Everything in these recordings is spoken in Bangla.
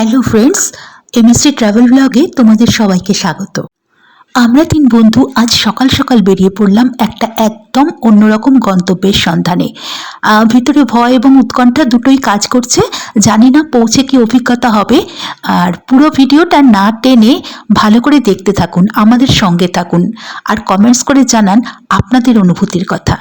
হ্যালো ফ্রেন্ডস এমএসসি ট্রাভেল ব্লগে তোমাদের সবাইকে স্বাগত। আমরা তিন বন্ধু আজ সকাল সকাল বেরিয়ে পড়লাম একটা একদম অন্যরকম গন্তব্যের সন্ধানে। ভিতরে ভয় এবং উৎকণ্ঠা দুটোই কাজ করছে, জানি না পৌঁছে কি অভিজ্ঞতা হবে। আর পুরো ভিডিওটা না টেনে ভালো করে দেখতে থাকুন, আমাদের সঙ্গে থাকুন। আর কমেন্টস করে জানান আপনাদের অনুভূতির কথা।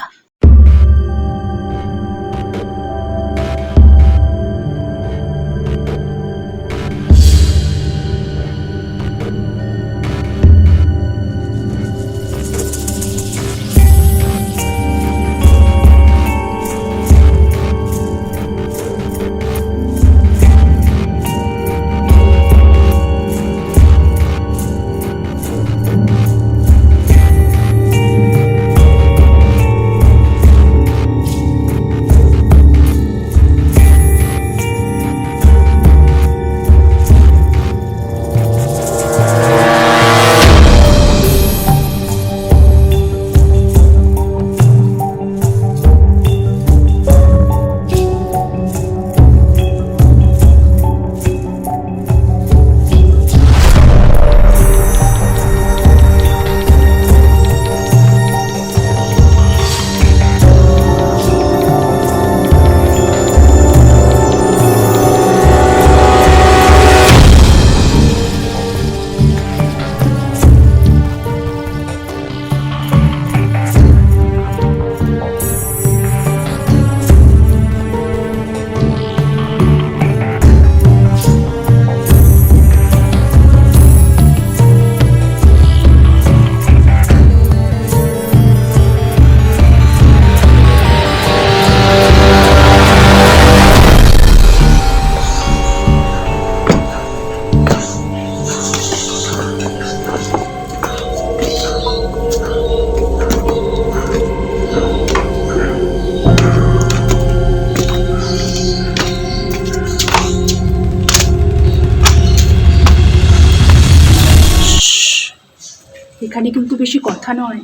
এখানে কিন্তু বেশি কথা নয়,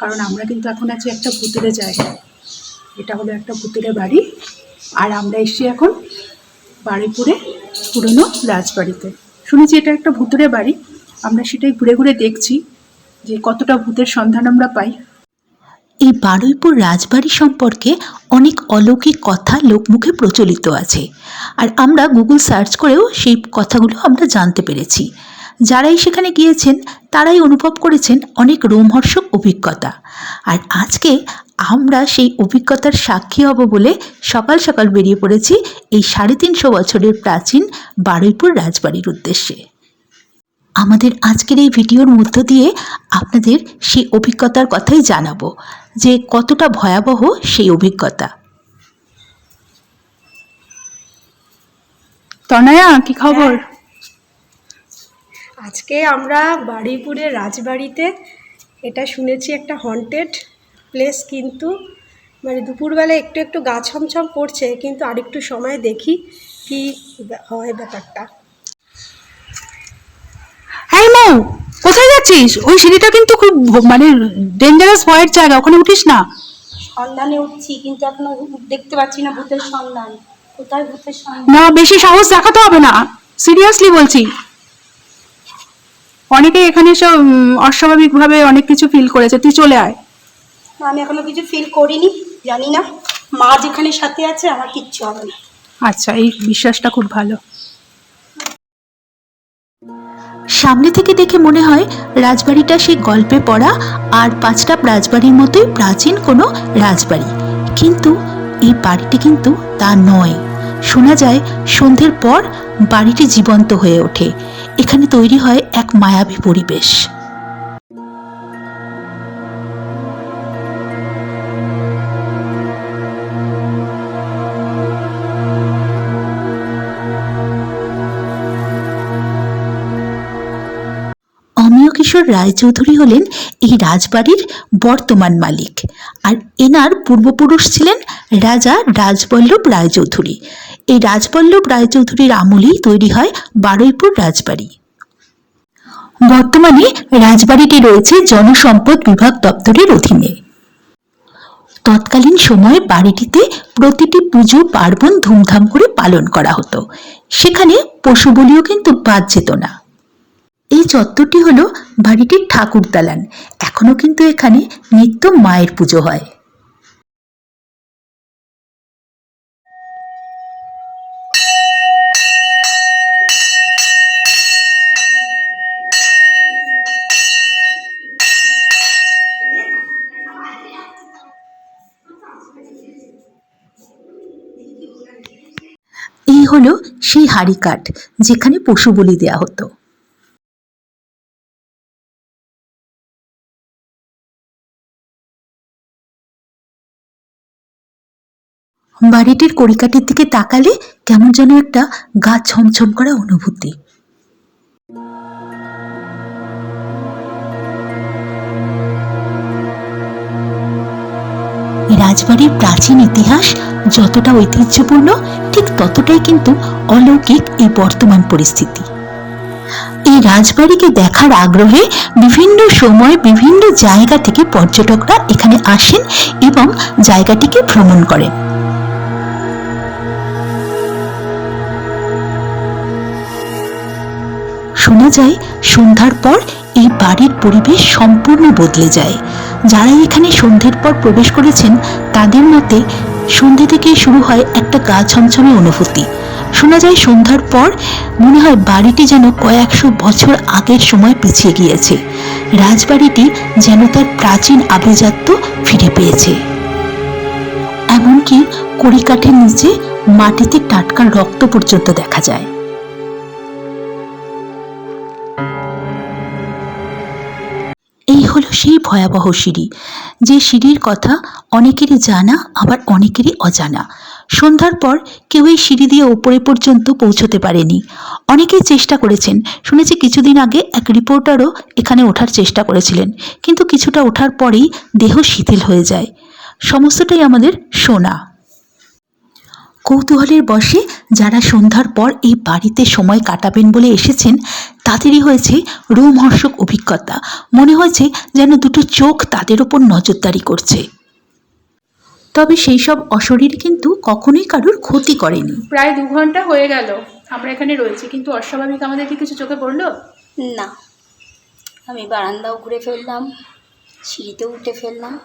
কারণ আমরা কিন্তু এখন আছি একটা ভুতুরে জায়গায় এটা হলো একটা ভুতুরে বাড়ি, আর আমরা এসেছি এখন বাড়িপুরে পুরনো রাজবাড়িতে। শুনেছি এটা একটা ভুতুরে বাড়ি, আমরা সেটাই ঘুরে ঘুরে দেখছি। যে কতটা ভূতের সন্ধান আমরা পাই। এই বারুইপুর রাজবাড়ি সম্পর্কে অনেক অলৌকিক কথা লোকমুখে প্রচলিত আছে। আর আমরা গুগল সার্চ করেও সেই কথাগুলো আমরা জানতে পেরেছি। যারাই সেখানে গিয়েছেন, তারাই অনুভব করেছেন অনেক রোমহর্ষক অভিজ্ঞতা। আর আজকে আমরা সেই অভিজ্ঞতার সাক্ষী হব বলে সকাল সকাল বেরিয়ে পড়েছি এই সাড়ে তিনশো বছরের প্রাচীন বারুইপুর রাজবাড়ির উদ্দেশ্যে। আমাদের আজকের এই ভিডিওর মধ্য দিয়ে আপনাদের সেই অভিজ্ঞতার কথাই জানাব যে কতটা ভয়াবহ সেই অভিজ্ঞতা। তনয়া কি খবর? আজকে আমরা বাড়িপুরের রাজবাড়িতে এটা শুনেছি একটা হন্টেড প্লেস কিন্তু মানে দুপুরবেলা একটু একটু গা ছমছম করছে কিন্তু আরেকটু সময় দেখি কি হয় ব্যাপারটা। মৌ কোথায় যাচ্ছিস? ওই সিঁড়িটা কিন্তু খুব মানে ডেঞ্জারাস ভয়ের জায়গা ওখানে উঠিস না। সন্ধানে উঠছি কিন্তু এখনও দেখতে পাচ্ছি না ভূতের সন্ধান। কোথায় ভূতের সন্ধান? না বেশি সাহস দেখাতে হবে না। সিরিয়াসলি বলছি। অনেকে এখানে সব অস্বাভাবিকভাবে অনেক কিছু ফিল করেছে। তুই চলে আয়। আমি এখনও কিছু ফিল করিনি জানি না। মা যেখানে সাথে আছে আমার কিচ্ছু হবে না। আচ্ছা এই বিশ্বাসটা খুব ভালো। সামনে থেকে দেখে মনে হয় রাজবাড়িটা সেই গল্পে পড়া আর পাঁচটা রাজবাড়ির মতোই প্রাচীন কোনো রাজবাড়ি। কিন্তু এই বাড়িটি কিন্তু তা নয়। শোনা যায়, সন্ধ্যের পর বাড়িটি জীবন্ত হয়ে ওঠে। এখানে তৈরি হয় এক মায়াবী পরিবেশ। কিশোর রায়চৌধুরী হলেন এই রাজবাড়ির বর্তমান মালিক। আর এনার পূর্বপুরুষ ছিলেন রাজা রাজবল্লভ রায়চৌধুরী। এই রাজবল্লভ রায়চৌধুরীর আমলেই তৈরি হয় বারুইপুর রাজবাড়ি। বর্তমানে রাজবাড়িটি রয়েছে জনসম্পদ বিভাগ দপ্তরের অধীনে। তৎকালীন সময়ে বাড়িটিতে প্রতিটি পুজো পার্বণ ধুমধাম করে পালন করা হতো। সেখানে পশু বলিও কিন্তু বাদ যেত না। এই চত্বরটি হলো বাড়িটির ঠাকুর দালান এখনও কিন্তু এখানে নিত্য মায়ের পুজো হয়। এই হলো সেই হাড়ি কাঠ যেখানে পশু বলি দেওয়া হতো। বাড়িটির কড়িকাটির দিকে তাকালে কেমন যেন একটা গা ছমছম করা অনুভূতি। রাজবাড়ির প্রাচীন ইতিহাস যতটা ঐতিহ্যপূর্ণ, ঠিক ততটাই কিন্তু অলৌকিক এই বর্তমান পরিস্থিতি। এই রাজবাড়িকে দেখার আগ্রহে বিভিন্ন সময় বিভিন্ন জায়গা থেকে পর্যটকরা এখানে আসেন এবং জায়গাটিকে ভ্রমণ করেন। শোনা যায়, সন্ধ্যার পর এই বাড়ির পরিবেশ সম্পূর্ণ বদলে যায়। যারা এখানে সন্ধ্যের পর প্রবেশ করেছেন, তাদের মতে সন্ধ্যে থেকেই শুরু হয় একটা গা ছমছমে অনুভূতি। শোনা যায়, সন্ধ্যার পর মনে হয় বাড়িটি যেন কয়েকশো বছর আগের সময় পিছিয়ে গিয়েছে। রাজবাড়িটি যেন তার প্রাচীন আভিজাত্য ফিরে পেয়েছে। এমনকি কড়িকাঠের নিচে মাটিতে টাটকা রক্ত পর্যন্ত দেখা যায়। সেই ভয়াবহ সিঁড়ি। যে সিঁড়ির কথা অনেকেরই জানা, আবার অনেকেরই অজানা। সন্ধ্যার পর কেউ এই সিঁড়ি দিয়ে ওপরে পর্যন্ত পৌঁছতে পারেনি। অনেকেই চেষ্টা করেছেন। শুনেছি কিছুদিন আগে এক রিপোর্টারও এখানে ওঠার চেষ্টা করেছিলেন। কিন্তু কিছুটা ওঠার পরেই দেহ শিথিল হয়ে যায়। সমস্তটাই আমাদের শোনা কৌতূহলের বশে যারা সন্ধ্যার পর এই বাড়িতে সময় কাটাবেন বলে এসেছেন তাদেরই হয়েছে রোমহর্ষক অভিজ্ঞতা। মনে হয়েছে যেন দুটো চোখ তাদের ওপর নজরদারি করছে। তবে সেই সব অশরীর কিন্তু কখনোই কারোর ক্ষতি করেনি। প্রায় দু ঘণ্টা হয়ে গেল। আমরা এখানে রয়েছি কিন্তু অস্বাভাবিক আমাদের কি কিছু চোখে পড়ল? না। আমি বারান্দাও ঘুরে ফেললাম সিঁড়িতেও উঠে ফেললাম।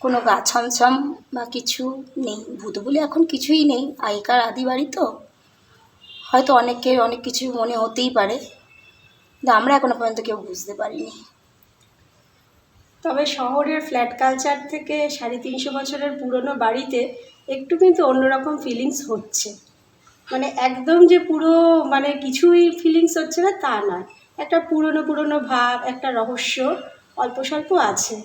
কোনো গা ছমছম বা কিছু নেই। ভূত বলে এখন কিছুই নেই। আগেকার আদি বাড়ি তো? হয়তো অনেকের অনেক কিছু মনে হতেই পারে। কিন্তু আমরা এখনও পর্যন্ত কেউ বুঝতে পারিনি। তবে শহরের ফ্ল্যাট কালচার থেকে সাড়ে তিনশো বছরের পুরনো বাড়িতে একটু কিন্তু অন্যরকম ফিলিংস হচ্ছে। মানে একদম যে পুরো মানে কিছুই ফিলিংস হচ্ছে না তা নয়। একটা পুরনো পুরনো ভাব একটা রহস্য অল্প স্বল্প আছে।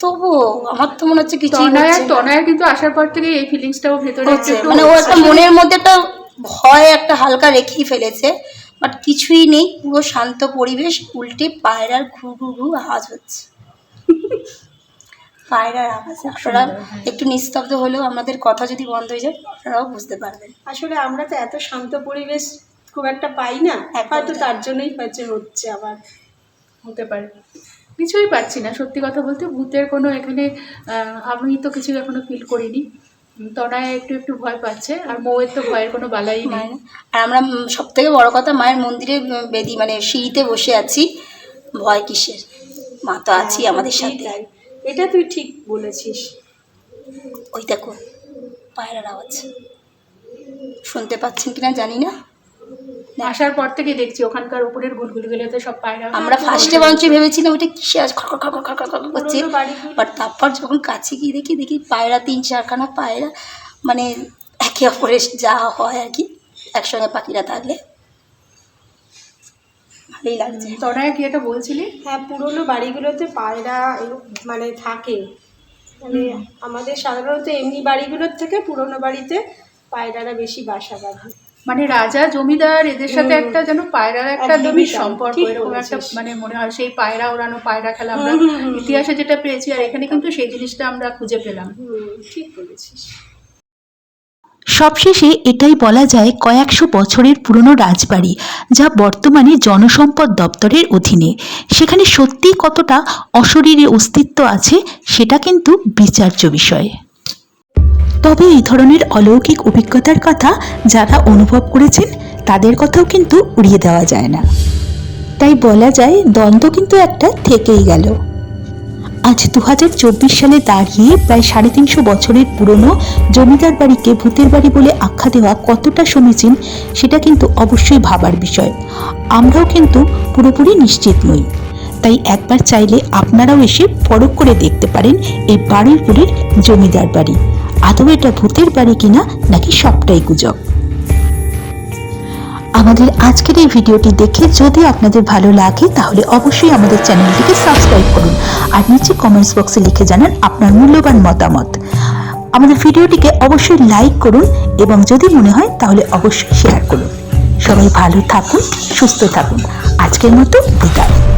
তবুও আমার তো মনে হচ্ছে কিছুই তনয়া কিন্তু আসার পর থেকে এই ফিলিংসটাও ভেতরে মানে ও একটা মনের মধ্যে একটা ভয় একটা হালকা রেখেই ফেলেছে। বাট কিছুই নেই পুরো শান্ত পরিবেশ উল্টে পায়রার ঘু ঘু ঘু আওয়াজ হচ্ছে। পায়রার আওয়াজ আপনারা একটু নিস্তব্ধ হলেও আমাদের কথা যদি বন্ধ হয়ে যায় আপনারাও বুঝতে পারবেন। আসলে আমরা তো এত শান্ত পরিবেশ খুব একটা পাই না হয়তো তার জন্যই হয়েছে হচ্ছে আবার হতে পারে। কিছুই পাচ্ছি না সত্যি কথা বলতে ভূতের কোনো এখানে আমি তো কিছু এখনও ফিল করিনি। তনয়া একটু একটু ভয় পাচ্ছে আর মৌয়ের তো ভয়ের কোনো বালাই নেই। আর আমরা সব থেকে বড় কথা মায়ের মন্দিরে বেদি মানে সিঁড়িতে বসে আছি। ভয় কিসের? মা তো আছি আমাদের সাথে। এটা তুই ঠিক বলেছিস। ওই দেখো পায়রার আওয়াজ। শুনতে পাচ্ছেন কিনা জানি না। আসার পর থেকে দেখছি ওখানকার উপরের গুলগুলিগুলোতে সব পায়রা আমরা ফার্স্টে বঞ্চে ভেবেছিলাম ওটা কিসে আজ খড় খড় খড় খড় করছে। বাট তারপর যখন কাছে গিয়ে দেখি দেখি পায়রা তিন চারখানা পায়রা মানে একে অপরের যা হয় আর কি একসঙ্গে পাখিরা থাকলে। ভালোই লাগছে। তনয়া কি এটা বলছিলি? হ্যাঁ পুরোনো বাড়িগুলোতে পায়রা মানে থাকে। মানে আমাদের সাধারণত এমনি বাড়িগুলোর থেকে পুরোনো বাড়িতে পায়রারা বেশি বাসা বাঁধে। মানে রাজা জমিদার এদের সাথে একটা যেন পায়রার একটা একদমই সম্পর্ক এরকম একটা মানে মনে হয় সেই পায়রা ওড়ানো পায়রা খেলা আমরা। ইতিহাসে যেটা পেয়েছি আর এখানে কিন্তু সেই জিনিসটা আমরা খুঁজে পেলাম। ঠিক বলেছিস। সবশেষে এটাই বলা যায় কয়েকশো বছরের পুরনো রাজবাড়ি যা বর্তমানে জনসম্পদ দপ্তরের অধীনে। সেখানে সত্যিই কতটা অশরীরী অস্তিত্ব আছে সেটা কিন্তু বিচার্য বিষয়। তবে এই ধরনের অলৌকিক অভিজ্ঞতার কথা যারা অনুভব করেছেন, তাদের কথাও কিন্তু উড়িয়ে দেওয়া যায় না। তাই বলা যায়, দ্বন্দ্ব কিন্তু একটা থেকেই গেল। আজ দুহাজার চব্বিশ সালে দাঁড়িয়ে প্রায় সাড়ে তিনশো বছরের পুরনো জমিদার বাড়িকে ভূতের বাড়ি বলে আখ্যা দেওয়া কতটা সমীচীন সেটা কিন্তু অবশ্যই ভাবার বিষয়। আমরাও কিন্তু পুরোপুরি নিশ্চিত নই। তাই একবার চাইলে আপনারাও এসে পরখ করে দেখতে পারেন এই বারুইপুরের জমিদার বাড়ি। আদৌ এটা ভূতের বাড়ি কিনা নাকি সবটাই গুজব? আমাদের আজকের এই ভিডিওটি দেখে যদি আপনাদের ভালো লাগে, তাহলে অবশ্যই আমাদের চ্যানেলটিকে সাবস্ক্রাইব করুন আর নিচে কমেন্টস বক্সে লিখে জানান আপনার মূল্যবান মতামত। আমাদের ভিডিওটিকে অবশ্যই লাইক করুন এবং যদি মনে হয়, তাহলে অবশ্যই শেয়ার করুন। সবাই ভালো থাকুন, সুস্থ থাকুন। আজকের মতো বিদায়।